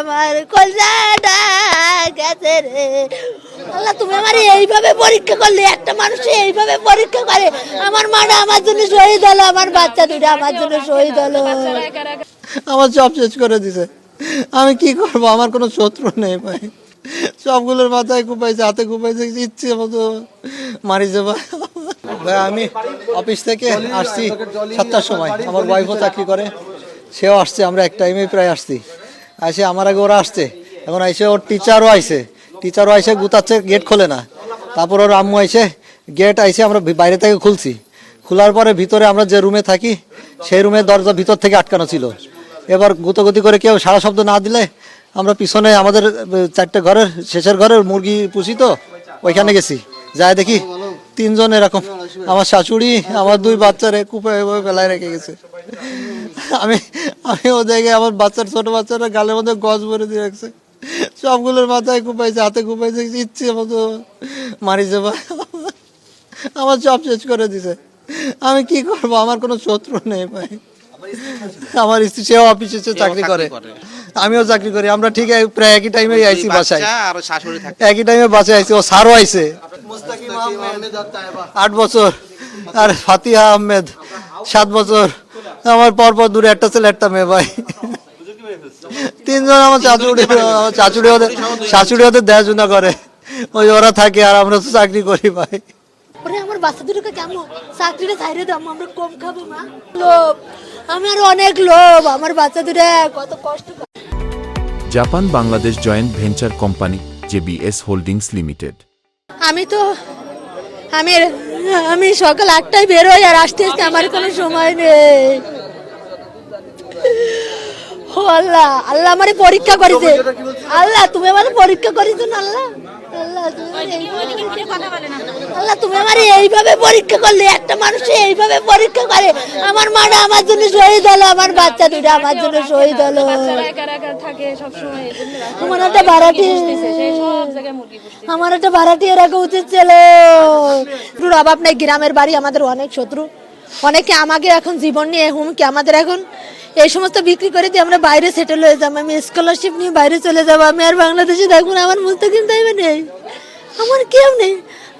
আমার কলজাটা রে। আল্লাহ, তুমি আমার এইভাবে পরীক্ষা করলে, একটা মানুষ এইভাবে পরীক্ষা করে, আমার মাটা আমার জন্য শহীদ হলো, আমার বাচ্চা দুটো আমার জন্য শহীদ হলো। আমার সব শেষ করে দিছে। আমি কি করব? আমার কোনো শত্রু নেই ভাই। সবগুলোর মাথায় কুপাইছে হাতে কুপাইছে ইচ্ছে মতো মারিছে ভাই ভাই, আমি অফিস থেকে আসছি সাতটার সময়। আমার ওয়াইফও চাকরি করে, সেও আসছে, আমরা এক টাইমে প্রায় আসছি। আসে আমার আগে ওরা আসছে। এখন আইসে ওর টিচারও আইসে। টিচারও আইসে, গুতাচ্ছে গেট খোলে না। তারপর ওর আম্মু আইসে গেট আইসে আমরা বাইরে থেকে খুলছি। খোলার পরে ভিতরে আমরা যে রুমে থাকি, সেই রুমের দরজা ভিতর থেকে আটকানো ছিল। এবার গুতগতি করে কেউ সারা শব্দ না দিলে আমরা পিছনে আমাদের চারটে ঘরের, শেষের ঘরের মুরগি পুষি তো, ওইখানে গেছি। যাই দেখি, তিনজন এরকম। আমার শাশুড়ি, আমার দুই বাচ্চারে কুপে ফেলায় রেখে গেছে। আমি আমি ও দেখে আমার বাচ্চার ছোট বাচ্চারা গালের মধ্যে গজ ভরে দিয়ে রাখছে। সবগুলোর মাথায় কুপাইছে হাতে কুপাইছে ইচ্ছে মতো মারিছে ভাই। আমার সব শেষ করে দিছে। আমি কি করব? আমার কোনো শত্রু নেই ভাই। আমার স্ত্রী সেও অফিসে সে চাকরি করে। আমিও চাকরি করি। আমরা ঠিক প্রায় একই টাইমে আইছি বাসায়। বাচ্চা আর শাশুড়ি থাকে। একই টাইমে বাসায় আইছি। ও সারও আইছে। আট বছর। আর ফাতিহা আহমেদ সাত বছর। আমার পরপর দূরে একটা ছেলে একটা মেয়ে ভাই। তিনজন আমার চাচুড়ি আমার চাচুড়ি ওদের শাশুড়ি ওদের দেখাশোনা করে। ওই ওরা থাকে আর আমরা তো চাকরি করি ভাই। ওরে আমার বাচ্চা দুটোকে কেমন? চাকরিটা ছাইরে দাও আমরা কম খাব মা লোভ। আমার অনেক লোভ আমার বাচ্চা দুটো কত কষ্ট Japan Bangladesh joint venture company JBS holdings limited. আমি তো আমি আমি সকাল আটটায় বেরোই আর আসতে আসতে আমার কোনো সময় নেই। ও আল্লাহ আল্লাহ আমারে পরীক্ষা করেছে। আল্লাহ তুমি আমার পরীক্ষা করেছ না আল্লাহ? আল্লাহ তুমি আল্লাহ তুমি আমার এইভাবে পরীক্ষা করলে একটা মানুষ এইভাবে পরীক্ষা করে আমার মাটা আমার জন্য শহীদ হলো আমার বাচ্চা দুটো আমার জন্য শহীদ হলো। আমার একটা ভাড়াটি আমার একটা ভাড়াটিয়ে রাখা উচিত ছিল। শত্রুর অভাব নেই গ্রামের বাড়ি আমাদের অনেক শত্রু। অনেকে আমাকে এখন জীবন নিয়ে হুমকি আমাদের এখন এই সমস্ত বিক্রি করে দিয়ে আমরা বাইরে সেটেল হয়ে যাব, আমি স্কলারশিপ নিয়ে বাইরে চলে যাব, আমি আর বাংলাদেশে থাকব না, আমার মুস্তাকিম তাইবে নেই। আমার কেউ নেই।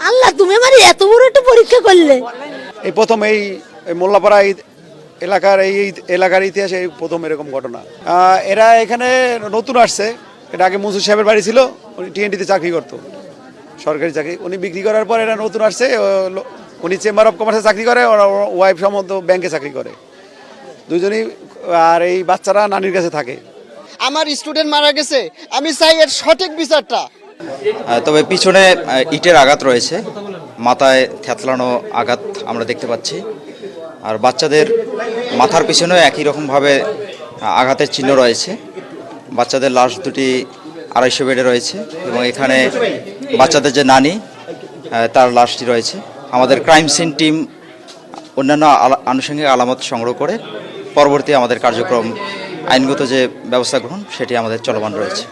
আল্লাহ, তুমি আমার এত বড় একটা পরীক্ষা করলে। এই প্রথম এই মোল্লাপাড়া এলাকার, এই এলাকার ইতিহাসে এই প্রথম এরকম ঘটনা। এরা এখানে নতুন আসছে। এটা আগে মনসুর সাহেবের বাড়ি ছিল, উনি টিএনটিতে চাকরি করতো। সরকারি চাকরি। উনি বিক্রি করার পর এরা নতুন আসছে উনি চেম্বার অফ কমার্সে চাকরি করে ওর ওয়াইফ সম্বন্ধ ব্যাংকে চাকরি করে। দুজনই আর এই বাচ্চারা নানির কাছে থাকে। আমার স্টুডেন্ট মারা গেছে আমি চাই এর সঠিক বিচারটা। তবে পিছনে ইটের আঘাত রয়েছে মাথায় থ্যাতলানো আঘাত আমরা দেখতে পাচ্ছি। আর বাচ্চাদের মাথার পিছনেও একই রকমভাবে আঘাতের চিহ্ন রয়েছে। বাচ্চাদের লাশ দুটি আড়াইশো বেডে রয়েছে এবং এখানে বাচ্চাদের যে নানি তার লাশটি রয়েছে। আমাদের ক্রাইম সিন টিম অন্যান্য আনুষঙ্গিক আলামত সংগ্রহ করে পরবর্তী আমাদের কার্যক্রম আইনগত যে ব্যবস্থা গ্রহণ, সেটি আমাদের চলমান রয়েছে।